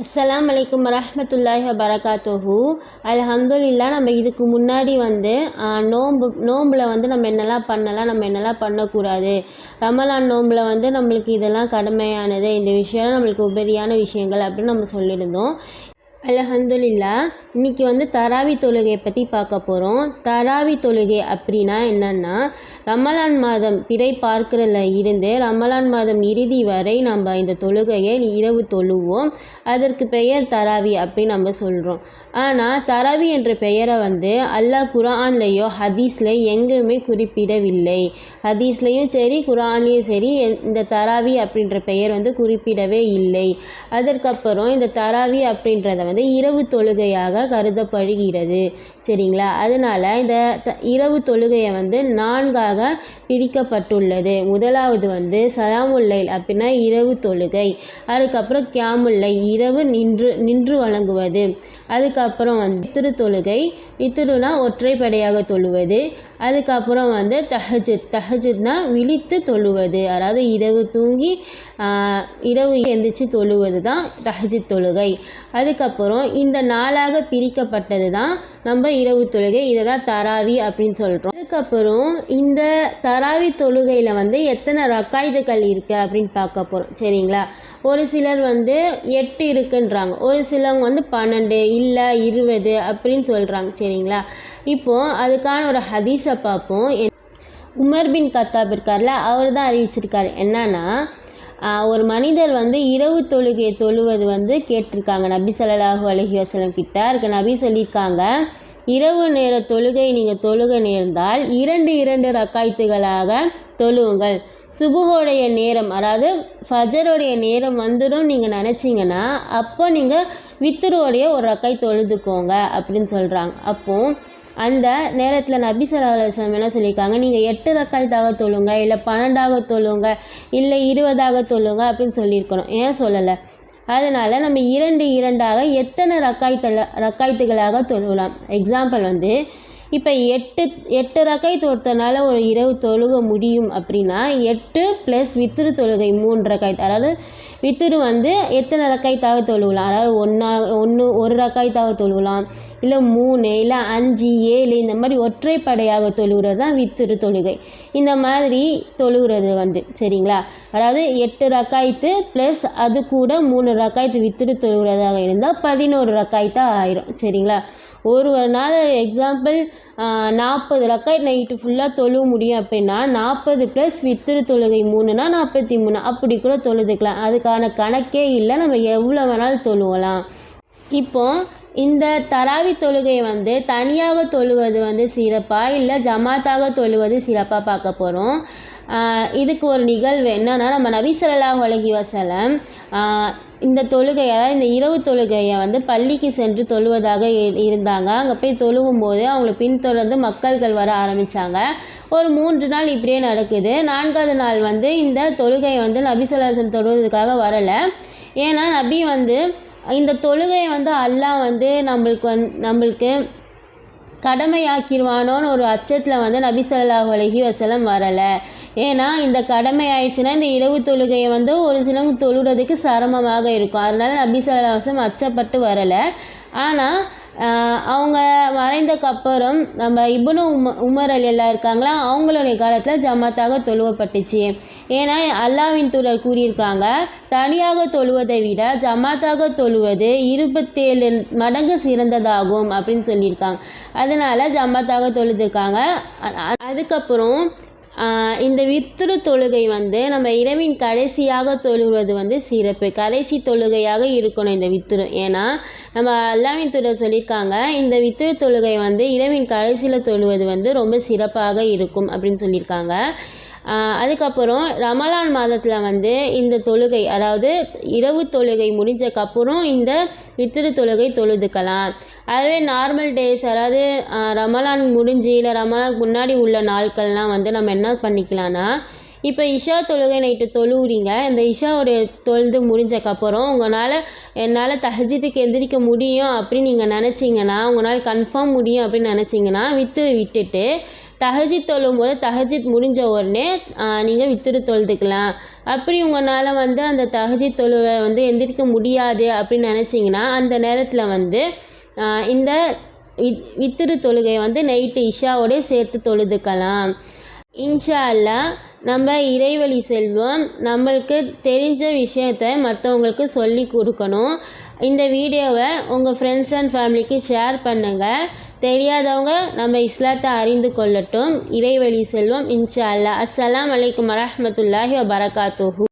அஸ்ஸலாம் வலைக்கம் வரஹ்மத்துல்லாஹி வபரகாத்துஹு அல்ஹம்துலில்லாஹ் நம்ம இதுக்கு முன்னாடி வந்து நோம்பு நோம்பில் வந்து நம்ம என்னெல்லாம் பண்ணலாம் நம்ம என்னெல்லாம் பண்ணக்கூடாது? ரமலான் நோம்பில் வந்து நம்மளுக்கு இதெல்லாம் கடமையானது இந்த விஷயம் நம்மளுக்கு உபரியான விஷயங்கள் அப்படின்னு நம்ம சொல்லியிருந்தோம். அலஹந்துல்லா இன்றைக்கி வந்து தராவி தொழுகையை பற்றி பார்க்க போகிறோம் தராவி தொழுகை அப்படின்னா என்னென்னா ரமலான் மாதம் பிறை பார்க்கிறதுல இருந்து ரமலான் மாதம் இறுதி வரை நம்ம இந்த தொழுகையை இரவு தொழுவோம். அதற்கு பெயர் தராவி அப்படின்னு நம்ம சொல்கிறோம் ஆனால் தராவி என்ற பெயரை வந்து அல்லாஹ் குரான்லேயோ ஹதீஸ்லேயோ எங்கேயுமே குறிப்பிடவில்லை. ஹதீஸ்லேயும் சரி குரான்லேயும் சரி இந்த தராவி அப்படின்ற பெயர் வந்து குறிப்பிடவே இல்லை. அதற்கப்புறம் இந்த தராவி அப்படின்றத வந்து இரவு தொழுகையாக கருதப்படுகிறது. சரிங்களா? அதனால இந்த த- இரவு தொழுகையை வந்து நான்காக பிரிக்கப்பட்டுள்ளது. முதலாவது வந்து சலாமுல்லைல் அப்படின்னா இரவு தொழுகை. அதுக்கப்புறம் கியாமுல்லை இரவு நின்று நின்று வழங்குவது. அதுக்கப்புறம் வந்து வித்திரு தொழுகை. இத்திருனா ஒற்றைப்படையாக தொழுவது. அதுக்கப்புறம் வந்து தஹஜுத் தஹஜித்னா விழித்து தொழுவது. அதாவது இரவு தூங்கி இரவு எந்திரிச்சு தொழுவது தான் தஹஜித் தொழுகை. அதுக்கப்புறம் இந்த நாளாக பிரிக்கப்பட்டது தான் நம்ம இரவு தொழுகை. இதை தான் தராவி அப்படின்னு சொல்கிறோம் அதுக்கப்புறம் இந்த தராவி தொழுகையில் வந்து எத்தனை ரக்காயுதுகள் இருக்குது அப்படின்னு பார்க்க போகிறோம் சரிங்களா? ஒரு சிலர் வந்து எட்டு இருக்குன்றாங்க. ஒரு சிலவங்க வந்து பன்னெண்டு இல்லை இருபது அப்படின்னு சொல்கிறாங்க சரிங்களா? இப்போது அதுக்கான ஒரு ஹதீஸை பார்ப்போம். உமர் பின் கத்தாப் இருக்கார்ல அவர் தான் அறிவிச்சிருக்காரு. என்னன்னா ஒரு மனிதர் வந்து இரவு தொழுகையை தொழுவது வந்து கேட்டிருக்காங்க. நபி ஸல்லல்லாஹு அலஹி வசலம் கிட்ட. இருக்க நபி சொல்லியிருக்காங்க இரவு நேர தொழுகை நீங்கள் தொழுக நேர்ந்தால் இரண்டு இரண்டு ரக்காய்த்துகளாக தொழுவுங்கள். சுபுகோடைய நேரம் அதாவது ஃபஜருடைய நேரம் வந்துடும் நீங்கள் நினச்சிங்கன்னா அப்போ நீங்கள் வித்துருவோடைய ஒரு ரக்காய் தொழுதுக்கோங்க அப்படின்னு சொல்கிறாங்க அப்போது அந்த நேரத்தில் நபி ஸல்லல்லாஹு அலைஹி என்ன சொல்லியிருக்காங்க? நீங்கள் எட்டு ரக்காய்த்தாக தொழுங்க இல்லை பன்னெண்டாக தொழுங்க இல்லை இருபதாக தொழுங்க அப்படின்னு சொல்லியிருக்கணும். ஏன் சொல்லலை? அதனால் நம்ம இரண்டு இரண்டாக எத்தனை ரக்காய்த்தல ரக்காய்த்துகளாக தொழுலாம்? எக்ஸாம்பிள் வந்து இப்போ எட்டு எட்டு ரக்காய் தொடுத்தனால ஒரு இரவு தொழுக முடியும் அப்படின்னா எட்டு ப்ளஸ் வித்திரு தொழுகை மூணு ரக்காய் அதாவது வித்திரு வந்து எத்தனை ரக்காய்த்தாக தொழுகலாம். அதாவது ஒன்றா ஒன்று ஒரு ரக்காய்த்தாக தொழுகலாம். இல்லை மூணு இல்லை அஞ்சு ஏழு இந்த மாதிரி ஒற்றைப்படையாக தொழுகிறது தான் வித்திரு தொழுகை. இந்த மாதிரி தொழுகிறது வந்து சரிங்களா? அதாவது எட்டு ரக்காய்த்து ப்ளஸ் அது கூட மூணு ரக்காய்த்து வித்திரு தொழுகிறதாக இருந்தால் பதினோரு ரக்காய்த்தா ஆயிரும் சரிங்களா? ஒரு ஒரு நாள் எக்ஸாம்பிள் நாற்பது ரக்காய் நைட்டு ஃபுல்லாக தொழுவ முடியும் அப்படின்னா நாற்பது ப்ளஸ் வித்திரு தொழுகை மூணுனா நாற்பத்தி மூணு. அப்படி கூட தொழுதுக்கலாம். அதுக்கான கணக்கே இல்லை. நம்ம எவ்வளோ வேணாலும் தொழுவலாம். இப்போ இந்த தராவி தொழுகையை வந்து தனியாக தொழுவது வந்து சிறப்பாக இல்லை ஜமாத்தாக தொழுவது சிறப்பாக பார்க்க போகிறோம் இதுக்கு ஒரு நிகழ்வு என்னன்னா நம்ம நபி ஸல்லல்லாஹு அலைஹி வஸல்லம் இந்த தொழுகையை அதாவது இந்த இரவு தொழுகையை வந்து பள்ளிக்கு சென்று தொழுவதாக இருந்தாங்க. அங்கே போய் தொழுவும் போது அவங்கள பின்தொடர்ந்து மக்கள்கள் வர ஆரம்பித்தாங்க ஒரு மூன்று நாள் இப்படியே நடக்குது. நான்காவது நாள் வந்து இந்த தொழுகையை வந்து நபி ஸல்லல்லாஹு தொழுவதற்காக வரலை. ஏன்னா நபி வந்து இந்த தொழுகையை வந்து அல்லாஹ் வந்து நம்மளுக்கு வந்து நம்மளுக்கு கடமையாக்கிடுவானோன்னு ஒரு அச்சத்தில் வந்து நபி சொல்லாஹ் அலஹி வசலம் வரலை. ஏன்னா இந்த கடமை ஆயிடுச்சுன்னா இந்த இரவு தொழுகையை வந்து ஒரு சிலவங்க தொழுறதுக்கு சிரமமாக இருக்கும். அதனால நபி ஸல்லல்லாஹு வசலம் அச்சப்பட்டு வரலை. ஆனால் அவங்க மறைந்தக்கு அப்புறம் நம்ம இப்னு உம உமர் அலி எல்லாம் இருக்காங்களா? அவங்களுடைய காலத்தில் ஜமாத்தாக தொழுவப்பட்டுச்சு. ஏன்னா அல்லாவின் தூதர் கூறியிருக்காங்க தனியாக தொழுவதை விட ஜமாத்தாக தொழுவது இருபத்தேழு மடங்கு சிறந்ததாகும் அப்படின்னு சொல்லியிருக்காங்க. அதனால ஜமாத்தாக தொழுதுருக்காங்க. அதுக்கப்புறம் இந்த வித்துரு தொழுகை வந்து நம்ம இரவின் கடைசியாக தொழுவது வந்து சிறப்பு. கடைசி தொழுகையாக இருக்கணும் இந்த வித்துரு. ஏன்னா நம்ம அல்லாவின் தூதர் சொல்லியிருக்காங்க இந்த வித்துரு தொழுகை வந்து இரவின் கடைசியில் தொழுவது வந்து ரொம்ப சிறப்பாக இருக்கும் அப்படின்னு சொல்லியிருக்காங்க. அதுக்கப்புறம் ரமலான் மாதத்தில் வந்து இந்த தொழுகை அதாவது இரவு தொழுகை முடிஞ்சக்கப்புறம் இந்த வித்திரு தொழுகை தொழுதுக்கலாம். அதுவே நார்மல் டேஸ் அதாவது ரமலான் முடிஞ்சு இல்லை ரமலான் முன்னாடி உள்ள நாட்கள்லாம் வந்து நம்ம என்ன பண்ணிக்கலாம்னா இப்போ இஷா தொழுகை நைட்டு தொழுவுறீங்க. இந்த இஷாவுடைய தொழுது முடிஞ்சக்கப்புறம் உங்களால் என்னால் தஹஜித்துக்கு எந்திரிக்க முடியும் அப்படின்னு நீங்கள் நினச்சிங்கன்னா உங்களால் கன்ஃபார்ம் முடியும் அப்படின்னு நினச்சிங்கன்னா வித்து விட்டுட்டு தஹஜித் தொழும் போது தஹஜித் முடிஞ்ச உடனே நீங்கள் வித்துரு தொழுதுக்கலாம். அப்படி உங்களால் வந்து அந்த தஹஜித் தொழுவை வந்து எந்திரிக்க முடியாது அப்படின்னு நினச்சிங்கன்னா அந்த நேரத்தில் வந்து இந்த வித் வித்திரு தொழுகை வந்து நைட்டு இஷாவோடய சேர்த்து தொழுதுக்கலாம். இன்ஷா அல்லா நம்ம இறைவழி செல்வம் நம்மளுக்கு தெரிஞ்ச விஷயத்த மற்றவங்களுக்கு சொல்லி கொடுக்கணும். இந்த வீடியோவை உங்கள் ஃப்ரெண்ட்ஸ் அண்ட் ஃபேமிலிக்கு ஷேர் பண்ணுங்கள் தெரியாதவங்க நம்ம இஸ்லாத்தை அறிந்து கொள்ளட்டும். இறைவழி செல்வம் இன்ஷா அல்லா அஸ்ஸலாம் வலைக்கம் வரமத்துல்லாஹி வபரகாத்துஹு.